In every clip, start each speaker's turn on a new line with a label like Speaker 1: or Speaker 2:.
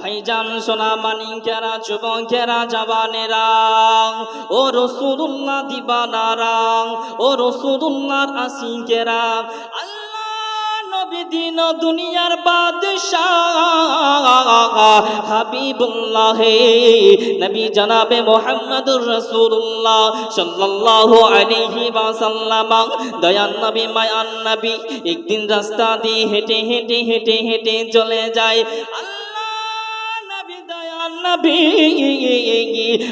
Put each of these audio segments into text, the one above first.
Speaker 1: ভাইজান সোনা মানিকেরা যুবকেরা জবানেরা ও রসুল্লাহ দিবানারা, ও রসুল্লাহর আসিকেরা। দিন দুনিয়ার বাদশাহ হাবিবুল্লাহ। নবী জনাবে মোহাম্মদুর রসুল্লাহ সাল্লাল্লাহু আলাইহি ওয়াসাল্লাম। দয়ান নবী মায়ান নবী, একদিন রাস্তা দিয়ে হেঁটে হেঁটে হেঁটে হেঁটে চলে যায়। নবী।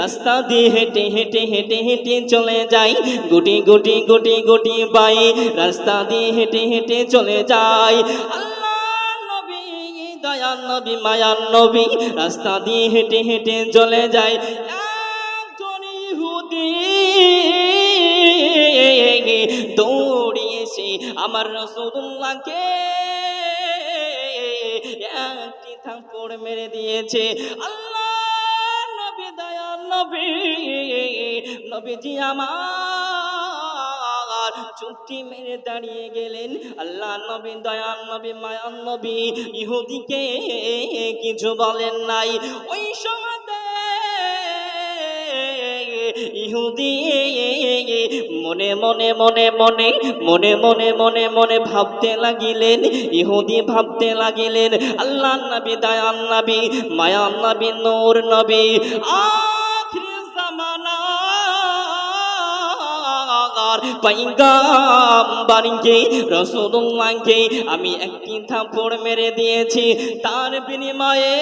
Speaker 1: রাস্তা দিয়ে হেঁটে হেঁটে হেঁটে হেঁটে চলে যাই। গুটি গুটি গুটি গুটি বাই। রাস্তা দিয়ে হেঁটে হেঁটে চলে যাই। আল্লাহ নবী দয়ান নবী রাস্তা দিয়ে হেঁটে হেঁটে চলে যায় ইহুদি দৌড়িয়েছে আমার রসুল্লাহকে একটি থাপ্পড় মেরে দিয়েছে। নবীজি আমার চুপটি মেরে দাঁড়িয়ে গেলেন। আল্লাহ নবী দয়ান নবী মায়ান নবী, ইহুদিকে কিছু বলেন নাই। ওই সময়তে ইহুদি মনে মনে মনে মনে মনে মনে মনে মনে ভাবতে লাগিলেন, ইহুদি ভাবতে লাগিলেন, আল্লাহ নবী দয়ান নবী মায়ান নবী, নূর নবী আখির পাইগাম্বারকে রসুল্লাহকে আমি একটি থাপড় মেরে দিয়েছি। তার বিনিময়ে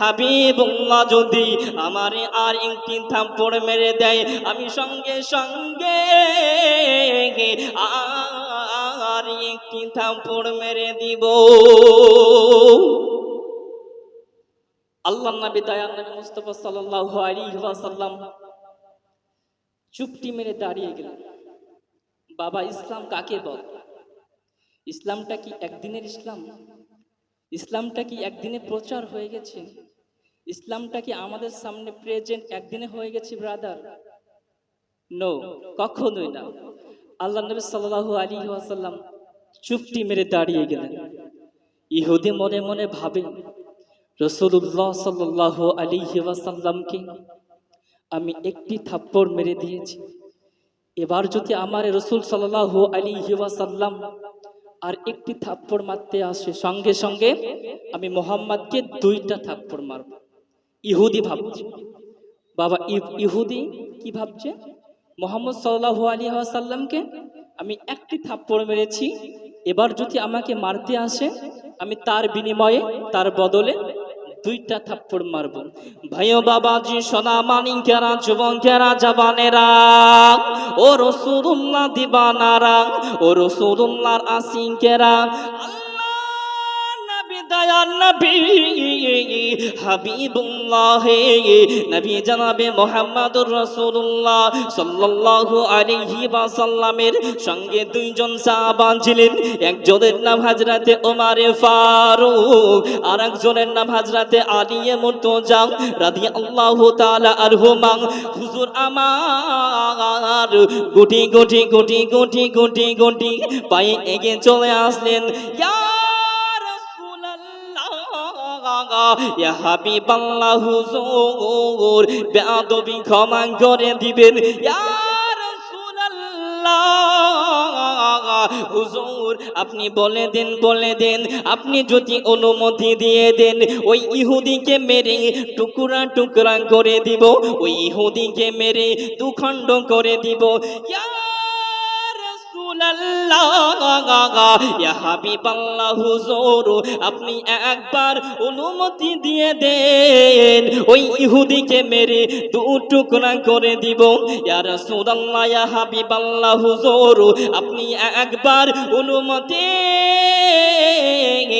Speaker 1: হাবিবুল্লাহ যদি আমারে আর একটি থাপ্পড় মেরে দেয়, আমি সঙ্গে সঙ্গে আর একটি থাপ্পড় মেরে দিব। আল্লাহ নবী দয়ান নবী মুস্তফা সাল্লাল্লাহু আলাইহি ওয়াসাল্লাম চুপটি মেরে দাঁড়িয়ে গেলেন বাবা, ইসলাম কাকে বল? ইসলামটা কি একদিনের ইসলাম? ইসলামটা কি একদিনে প্রচার হয়ে গেছে? ইসলামটা কি আমাদের সামনে প্রেজেন্ট একদিনে হয়ে গেছে ব্রাদার নো কখনোই না। আল্লাহ নবী সাল্লাল্লাহু আলাইহি ওয়াসাল্লাম চুপটি মেরে দাঁড়িয়ে গেলেন। ইহুদি মনে মনে ভাবে রসুল্লাহ সাল্লাল্লাহু আলী ওয়াসাল্লামকে আমি একটি থাপ্পড় মেরে দিয়েছি। এবার যদি আমার রসুল সাল্লাল্লাহু আলাইহি ওয়াসাল্লাম আর একটি থাপ্পড় মারতে আসে, সঙ্গে সঙ্গে আমি মোহাম্মদকে দুইটা থাপ্পড় মারব। ইহুদি ভাবছে। বাবা, ইহ- ইহুদি কি ভাবছে? মোহাম্মদ সাল্লাল্লাহু আলী সাল্লামকে আমি একটি থাপ্পড় মেরেছি, এবার যদি আমাকে মারতে আসে, আমি তার বিনিময়ে, তার বদলে দুইটা থাপ্পড় মারব। ভাইও বাবাজি, সোনা মানিকেরা, যুবকেরা, জবানেরা। ও রসুল্লাহ দিবানারা, ও রসুল্লাহর আসিকেরা আল্লাহ সঙ্গে দুইজন ছিলেন। একজনের নাম হযরতে ওমর ফারুক আর একজনের নাম হযরতে আলী মুর্তজা রাদিয়াল্লাহু তাআলা আনহুমা। হুজুর আমার গুটি গুটি গুটি গুটি গুটি গুটি পায়ে এগিয়ে চলে আসলেন। ইয়া হুজুর ক্ষমা করে দিবেন। হুজুর, আপনি বলে দেন বলে দেন। আপনি যদি অনুমতি দিয়ে দেন, ওই ইহুদিকে মেরে টুকরা টুকরা করে দিব, ওই ইহুদিকে মেরে দুখণ্ড করে দিব। ইয়া আপনি একবার অনুমতি দিয়ে দেন। ওই ইহুদিকে মেরে দু টুকরা করে দিব। ইয়ার রাসূলুল্লাহ, ইয়া হাবিবাল্লাহ হুজুর আপনি একবার অনুমতি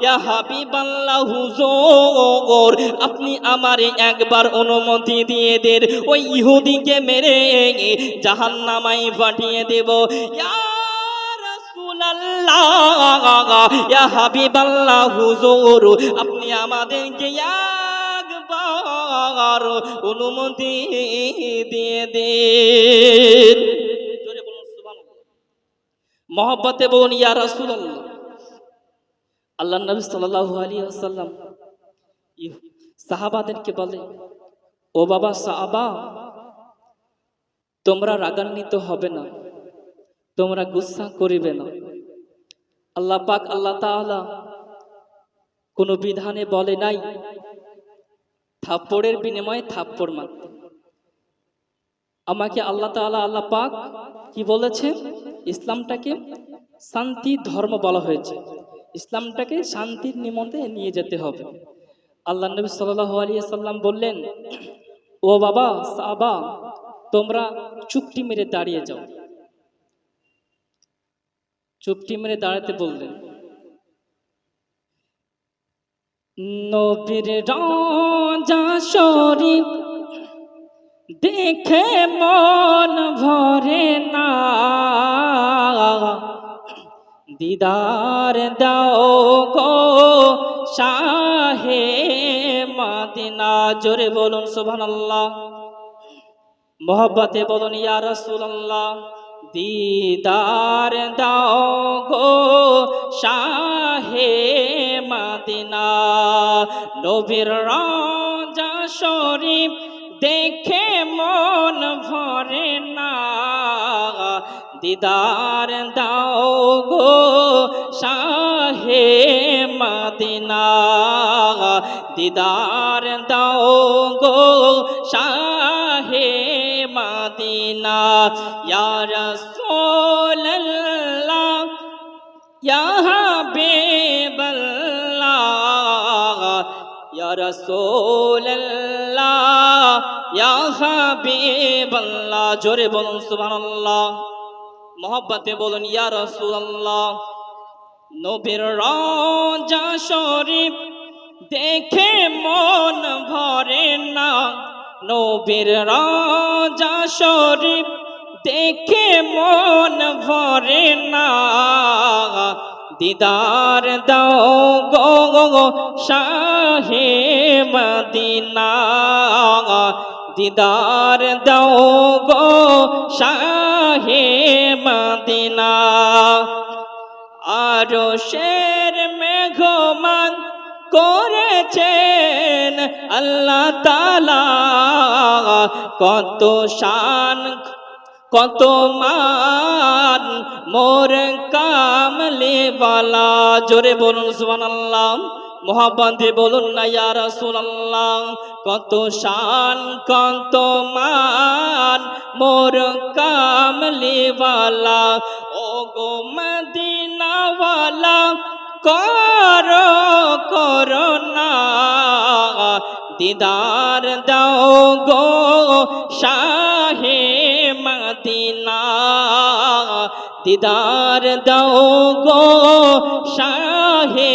Speaker 1: ইয়া হুজুর আপনি আমারে একবার অনুমতি দিয়ে দেন। ওই ইহুদিকে মেরে জাহান্নামায় পাঠিয়ে দেব। ইয়া হুজুর আপনি আমাদেরকে একবার অনুমতি দিয়ে দিন। মহব্বতে বলুন, ইয়া রাসূলুল্লাহ। আল্লাহ নবী সাল্লাল্লাহু আলাইহি ওয়াসাল্লাম ই- সাহাবাদেরকে বলে, ও বাবা সাহাবা, তোমরা রাগান্বিত হবে না, তোমরা গুসা করিবে না। আল্লাহ পাক আল্লাহ তাআলা কোন বিধানে বলে নাই, থাপ্পড়ের বিনিময়ে থাপ্পড় মারতে। আমাকে আল্লাহ তাআলা আল্লাহ পাক কি বলেছে? ইসলামটাকে শান্তি ধর্ম বলা হয়েছে। ইসলামটাকে শান্তির নিমন্তে নিয়ে যেতে হবে। আল্লাহ নবী সাল্লাল্লাহু আলাইহি সাল্লাম বললেন, ও বাবা সাবা তোমরা চুপটি মেরে দাঁড়িয়ে যাও। চুপটি মেরে দাঁড়াতে বললেন, নবীর রাজা শরীফ দেখে মন ভরে না। দিদার দাও গো শাহে মাদিনা। জোরে বলুন, সুবহানাল্লাহ। মোহব্বতে বলুন, ইয়া রাসূলুল্লাহ। দিদার দাও গো শাহে মাদিনা। নবীর রাজা শরীফ দেখে মন ভরে দিদার দাও গো শাহে মাদিনা। দিদার দাও গো শাহে মাদিনা। ইয়া রাসূলুল্লাহ, ইয়া হাবিবাল্লাহ, ইয়া রাসূলুল্লাহ, ইয়া হাবিবাল্লাহ। জোরে বলুন সুবহানাল্লাহ। মহব্বতে বলুন, ইয়া রাসূলুল্লাহ, নবীর রাজা শরীফ দেখে মন ভরে না। নবীর রাজা শরীফ দেখে মন ভরে না। দিদার দাও গো গো শাহে মদিনা। দিদার দাও গো, শাহে মদিনা আরও শের মেঘমান করেছেন আল্লাহ তালা কত শান, কত মান, মোর কামলে বালা জোরে বলুন সুবহানাল্লাহ। মোহাম্মদে বলুন না, ইয়া রাসূলুল্লাহ, কত শান, কত মান, মোর কামলে বালা ও গো মদিনাওয়ালা, করো করোনা দিদার দাও গো শাহে মদিনা, দিদার দাও গো শাহে